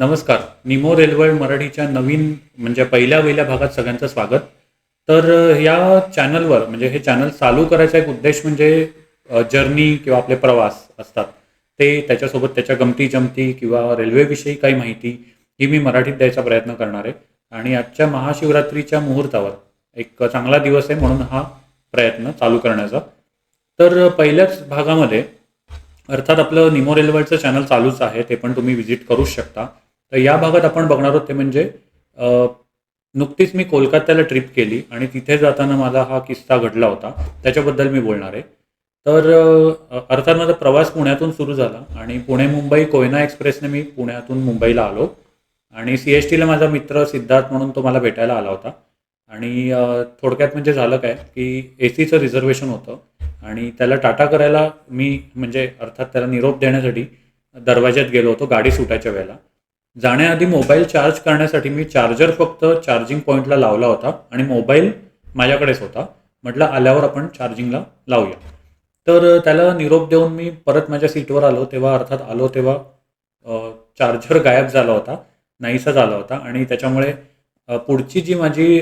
नमस्कार. निमो रेल्वे मराठीच्या नवीन म्हणजे पहिल्या पहिल्या भागात सगळ्यांचं स्वागत. तर या चॅनलवर म्हणजे हे चॅनल चालू करायचा एक उद्देश म्हणजे जर्नी किंवा आपले प्रवास असतात. ते त्याच्यासोबत त्याच्या गमती जमती किंवा रेल्वेविषयी काही माहिती ही मी मराठीत द्यायचा प्रयत्न करणार आहे. आणि आजच्या महाशिवरात्रीच्या मुहूर्तावर एक चांगला दिवस आहे म्हणून हा प्रयत्न चालू करण्याचा. तर पहिल्याच भागामध्ये अर्थात आपलं निमो रेल्वेचं चॅनल चालूच आहे ते पण तुम्ही व्हिजिट करूच शकता. तर या भागात आपण बघणार आहोत ते म्हणजे नुकतीच मी कोलकात्याला ट्रिप केली आणि तिथे जाताना मला हा किस्सा घडला होता. त्याच्याबद्दल मी बोलणार आहे. तर अर्थात माझा प्रवास पुण्यातून सुरू झाला आणि पुणे मुंबई कोयना एक्सप्रेसने मी पुण्यातून मुंबईला आलो आणि सी एस टीला माझा मित्र सिद्धार्थ म्हणून तो मला भेटायला आला होता. आणि थोडक्यात म्हणजे झालं काय की ए सीचं रिझर्वेशन होतं आणि त्याला टाटा करायला मी म्हणजे अर्थात त्याला निरोप देण्यासाठी दरवाज्यात गेलो होतो गाडी सुटायच्या वेळेला. जाण्याआधी मोबाईल चार्ज करण्यासाठी मी चार्जर फक्त चार्जिंग पॉईंटला लावला होता आणि मोबाईल माझ्याकडेच होता. म्हटलं आल्यावर आपण चार्जिंगला लावूया. तर त्याला निरोप देऊन मी परत माझ्या सीटवर आलो तेव्हा अर्थात आलो तेव्हा चार्जर गायब झाला होता नाहीसा झाला होता आणि त्याच्यामुळे पुढची जी माझी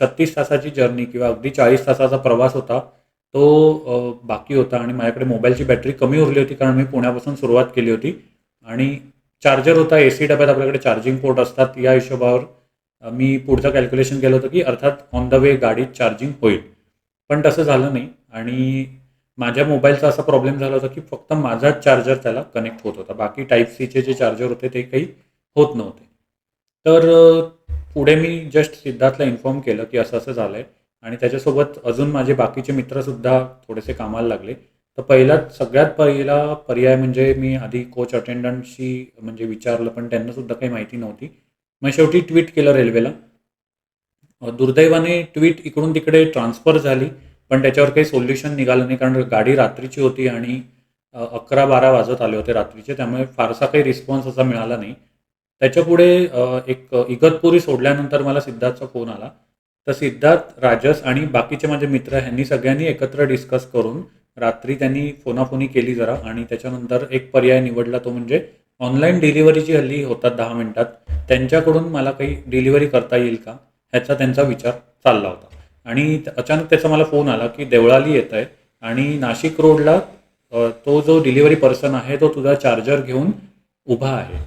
छत्तीस तासाची जर्नी किंवा अगदी चाळीस तासाचा प्रवास होता तो बाकी होता आणि माझ्याकडे मोबाईलची बॅटरी कमी उरली होती कारण मी पुण्यापासून सुरुवात केली होती आणि चार्जर होता ए सी डब्यात आपल्याकडे चार्जिंग पोर्ट असतात. या हिशोबावर मी पुढचं कॅल्क्युलेशन केलं होतं की अर्थात ऑन द वे गाडीत चार्जिंग होईल. पण तसं झालं नाही आणि माझ्या मोबाईलचा असा प्रॉब्लेम झाला होता की फक्त माझाच चार्जर त्याला कनेक्ट होत होता. बाकी टाईप सीचे जे चार्जर होते ते काही होत नव्हते. तर पुढे मी जस्ट सिद्धार्थला इन्फॉर्म केलं की असं असं झालं आहे आणि त्याच्यासोबत अजून माझे बाकीचे मित्रसुद्धा थोडेसे कामाला लागले. तर पहिला सगळ्यात पहिला पर्याय म्हणजे मी आधी कोच अटेंडंटशी म्हणजे विचारलं पण त्यांना सुद्धा काही माहिती नव्हती. मग शेवटी ट्विट केलं रेल्वेला दुर्दैवाने ट्विट इकडून तिकडे ट्रान्सफर झाली पण त्याच्यावर काही सोल्युशन निघालं नाही कारण गाडी रात्रीची होती आणि अकरा बारा वाजत आले होते रात्रीचे त्यामुळे फारसा काही रिस्पॉन्स असा मिळाला नाही. त्याच्यापुढे एक इगतपुरी सोडल्यानंतर मला सिद्धार्थचा फोन आला. तर सिद्धार्थ राजस आणि बाकीचे माझे मित्र ह्यांनी सगळ्यांनी एकत्र डिस्कस करून रात्री त्यांनी फोनाफोनी केली जरा आणि त्याच्यानंतर एक पर्याय निवडला तो म्हणजे ऑनलाईन डिलिव्हरीची हल्ली होतात दहा मिनिटात. त्यांच्याकडून मला काही डिलिव्हरी करता येईल का? ह्याचा त्यांचा विचार चालला होता. आणि अचानक त्याचा मला फोन आला की देवळाली येत आहे आणि नाशिक रोडला तो जो डिलिव्हरी पर्सन आहे तो तुझा चार्जर घेऊन उभा आहे.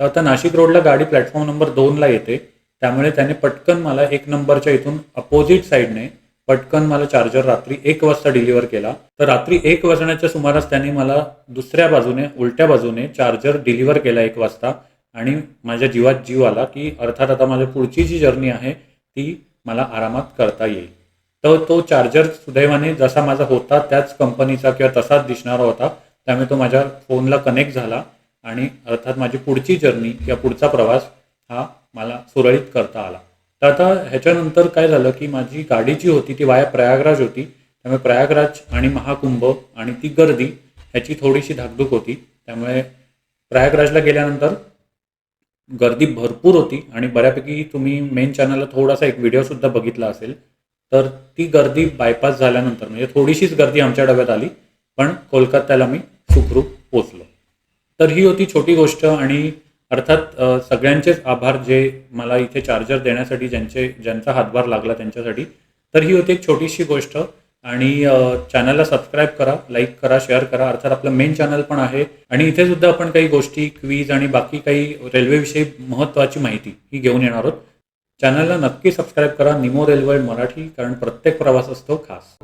तर आता नाशिक रोडला गाडी प्लॅटफॉर्म नंबर दोनला येते. त्यामुळे त्याने पटकन मला एक नंबरच्या इथून अपोजिट साईडने पटकन मला चार्जर रात्री एक वाजता डिलिव्हर केला. तर रात्री एक वाजण्याच्या सुमारास त्यांनी मला दुसऱ्या बाजूने उलट्या बाजूने चार्जर डिलिव्हर केला एक वाजता. आणि माझ्या जीवात जीव आला की अर्थात आता माझ्या पुढची जी जर्नी आहे ती मला आरामात करता येईल. तर तो चार्जर सुदैवाने जसा माझा होता त्याच कंपनीचा किंवा तसाच दिसणारा होता. त्यामुळे तो माझ्या फोनला कनेक्ट झाला आणि अर्थात माझी पुढची जर्नी किंवा पुढचा प्रवास हा मला सुरळीत करता आला. तर आता ह्याच्यानंतर काय झालं की माझी गाडी जी होती ती वाया प्रयागराज होती. त्यामुळे प्रयागराज आणि महाकुंभ आणि ती गर्दी ह्याची थोडीशी धाकधूक होती. त्यामुळे प्रयागराजला गेल्यानंतर गर्दी भरपूर होती आणि बऱ्यापैकी तुम्ही मेन चॅनलला थोडासा एक व्हिडिओसुद्धा बघितला असेल. तर ती गर्दी बायपास झाल्यानंतर म्हणजे थोडीशीच गर्दी आमच्या डब्यात आली पण कोलकात्याला मी सुखरूप पोचलो तर ही होती छोटी गोष्ट आणि अर्थात सगळ्यांचेच आभार जे मला इथे चार्जर देण्यासाठी ज्यांचे ज्यांचा हातभार लागला त्यांच्यासाठी. तर ही होती एक छोटीशी गोष्ट आणि चॅनलला सबस्क्राईब करा लाईक करा शेअर करा. अर्थात आपलं मेन चॅनल पण आहे. आणि इथे सुद्धा आपण काही गोष्टी क्वीज आणि बाकी काही रेल्वेविषयी महत्त्वाची माहिती ही घेऊन येणार आहोत. चॅनलला नक्की सबस्क्राईब करा. निमो रेल्वे मराठी कारण प्रत्येक प्रवास असतो खास.